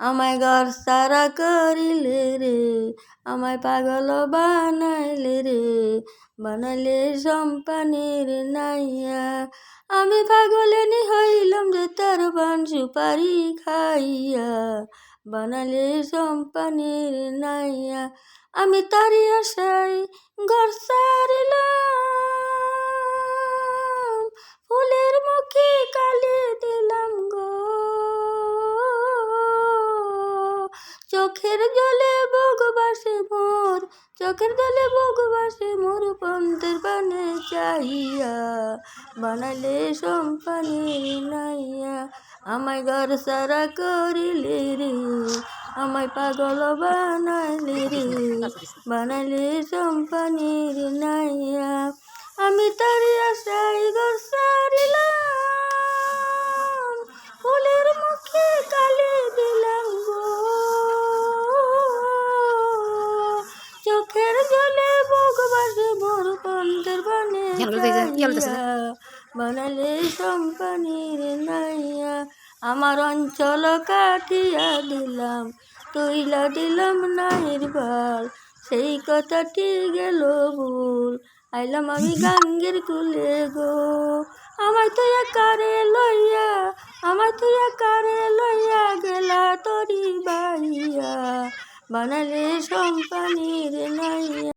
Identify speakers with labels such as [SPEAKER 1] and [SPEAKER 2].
[SPEAKER 1] আমায় ঘর সারা করিলে রে, আমায় পাগল বানাইলে রে, বানাইলে সম্পানের নাইয়া। আমি পাগলেনি হইলাম যে তার বান সুপারি খাইয়া বানালে সম্পানের নাইয়া। আমি তারি আশাই ঘর সারিলাম ফুলের মুখে কালি দিলাম গো চোখের জলে বুক বাসে মোর, চোখের জলে বুক বাসে মোর পন্থের বানে চাহিয়া বানালে সম্পানের নাইয়া। আমায় ঘর সারা করিলে রে, আমায় পাগল বানাইলে রে বানালে সম্পানের নাইয়া। আমি তারি বানালে সম্পানের নাইয়া আমার অঞ্চল কাটিয়া দিলাম তৈলা দিলাম নাইর বাল সেই কথাটি গেল ভুল আইলাম আমি গাঙ্গের কুলে গো আমার তুই কারে লইয়া আমার তুই কারে লইয়া গেলা তরি বাড়িয়া বানালে সম্পানের নাইয়া